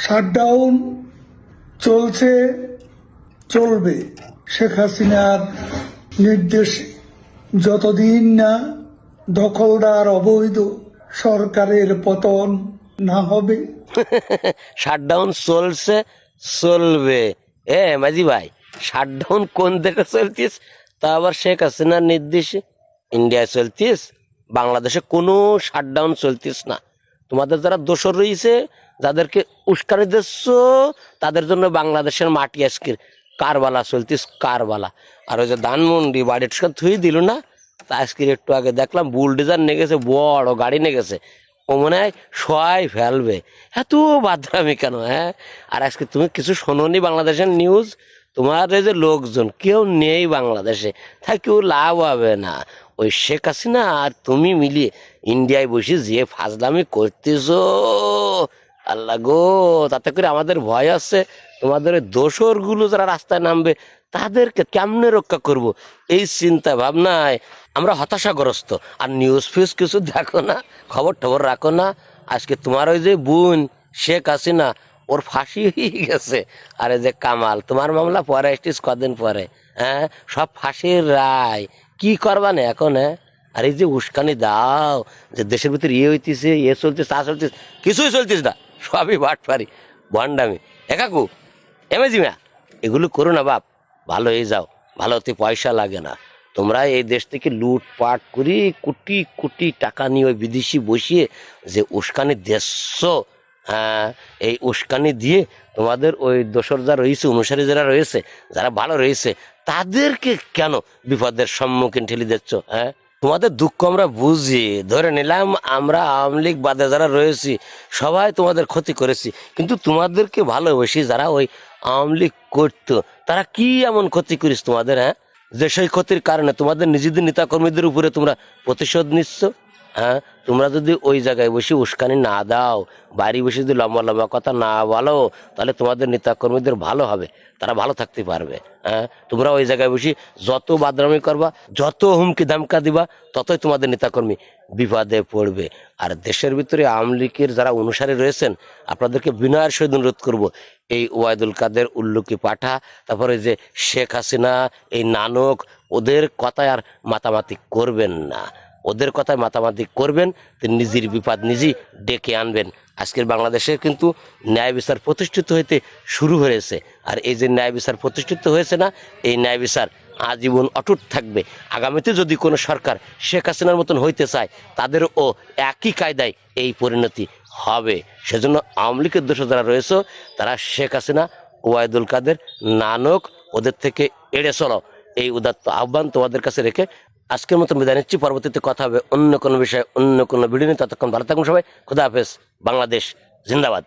Shutdown চলছে, চলবে। শেখ হাসিনার নির্দেশে, যতদিন না দখলদার অবৈধ সরকারের পতন না হবে। শাটডাউন চলছে, চলবে। এ মাঝি ভাই, শাটডাউন কোন দেশে চলতিস? তা আবার শেখ হাসিনার নির্দেশে, ইন্ডিয়ায় চলতিস? বাংলাদেশে কোনো শাটডাউন চলতিস না। তোমাদের যারা দোষর রয়েছে যাদেরকে উস্কানি দিচ্ছ, তাদের জন্য বাংলাদেশের মাটি আজকের কারবালা চলতিস কারবালা। আর ওই যে ধানমন্ডি বাড়ির সঙ্গে থুই দিল না, তা আজকের একটু আগে দেখলাম বুলডোজার নিয়ে গেছে, বড় গাড়ি নিয়ে গেছে। ও মনে হয় সবাই ফেলবে। এত বাদরামি কেন হ্যাঁ? আর আজকে তুমি কিছু শোনোনি বাংলাদেশের নিউজ তোমার এই যে লোকজন, কেউ নেই বাংলাদেশে, তাই কেউ লাভ হবে না। ওই শেখ হাসিনা আর তুমি মিলিয়ে ইন্ডিয়ায় বসে যে ফাজলামি করতেছো আল্লাহ গো, তাতে করে আমাদের ভয় আছে। তোমাদের ওই দোসরগুলো যারা রাস্তায় নামবে, তাদেরকে কেমনে রক্ষা করব? এই চিন্তা ভাবনায় আমরা হতাশাগ্রস্ত। আর নিউজ ফিউজ কিছু দেখো না খবর টবর রাখো না। আজকে তোমার ওই যে বোন, শেখ হাসিনা, ওর ফাঁসি হয়ে গেছে। আর যে কামাল, তোমার মামলা পরে আসছিস কদিন পরে হ্যাঁ? সব ফাঁসির রায়। কি করবা না এখন হ্যাঁ? আর এই যে উস্কানি দাও, যে দেশের ভিতরে ইয়ে হইতেছে ইয়ে চলতেছে, তা চলতেছে, কিছুই চলতিস না। সবই বাট পারি ভণ্ডামি এ কাকু এমেজিমা এগুলো করো না বাপ, ভালো হয়ে যাও, ভালো হতে পয়সা লাগে না। তোমরা এই দেশ থেকে লুটপাট করি, কোটি কোটি টাকা নিয়ে ওই বিদেশি বসিয়ে যে উস্কানি দেশ হ্যাঁ এই উস্কানি দিয়ে তোমাদের ওই দোসর যা রয়েছে, অনুসারী যারা রয়েছে, যারা ভালো রয়েছে, তাদেরকে কেন বিপদের সম্মুখীন ঠেলে দিচ্ছ হ্যাঁ? তোমাদের দুঃখ আমরা বুঝি। ধরে নিলাম আমরা আওয়ামী লীগ বাদে যারা রয়েছি, সবাই তোমাদের ক্ষতি করেছি। কিন্তু তোমাদেরকে ভালোবেসি যারা ওই আওয়ামী লীগ করতো। তারা কি এমন ক্ষতি করিস তোমাদের হ্যাঁ? যে সেই ক্ষতির কারণে তোমাদের নিজেদের নেতাকর্মীদের উপরে তোমরা প্রতিশোধ নিচ্ছ? হ্যাঁ? তোমরা যদি ওই জায়গায় বসে উস্কানি না দাও, বাড়ি বসে যদি লম্বা লম্বা কথা না বলো, তাহলে তোমাদের নেতাকর্মীদের ভালো হবে, তারা ভালো থাকতে পারবে হ্যাঁ? তোমরা ওই জায়গায় বসে যত বাদরামি করবা, যত হুমকি ধামকা দিবা, ততই তোমাদের নেতাকর্মী বিপদে পড়বে। আর দেশের ভিতরে আওয়ামী লীগের যারা অনুসারী রয়েছেন, আপনাদেরকে বিনয়ের সহিত অনুরোধ করব, এই ওয়াইদুল কাদের উল্লুকি পাঠা, তারপরে যে শেখ হাসিনা, এই নানক, ওদের কথায় আর মাতামাতি করবেন না। ওদের কথায় মাতামাতি করবেন তো নিজের বিপদ নিজেই ডেকে আনবেন। আজকের বাংলাদেশে কিন্তু ন্যায় বিচার প্রতিষ্ঠিত হইতে শুরু হয়েছে। আর এই যে ন্যায় বিচার প্রতিষ্ঠিত হয়েছে না, এই ন্যায় বিচার আজীবন অটুট থাকবে। আগামীতে যদি কোনো সরকার শেখ হাসিনার মতন হইতে চায়, তাদেরও ও একই কায়দায় এই পরিণতি হবে। সেজন্য আওয়ামী লীগের দোষ যারা রয়েছে, তারা শেখ হাসিনা ওয়াইদুল কাদের, নানক, ওদের থেকে এড়ে চলো। এই উদাত্ত আহ্বান তোমাদের কাছে রেখে আজকের মতো বিদায় নিচ্ছি। পরবর্তীতে কথা হবে অন্য কোনো বিষয়ে, অন্য কোনো ভিডিও নিয়ে। ততক্ষণ ভালো থাকুন সবাই। খুদা হাফেজ। বাংলাদেশ জিন্দাবাদ।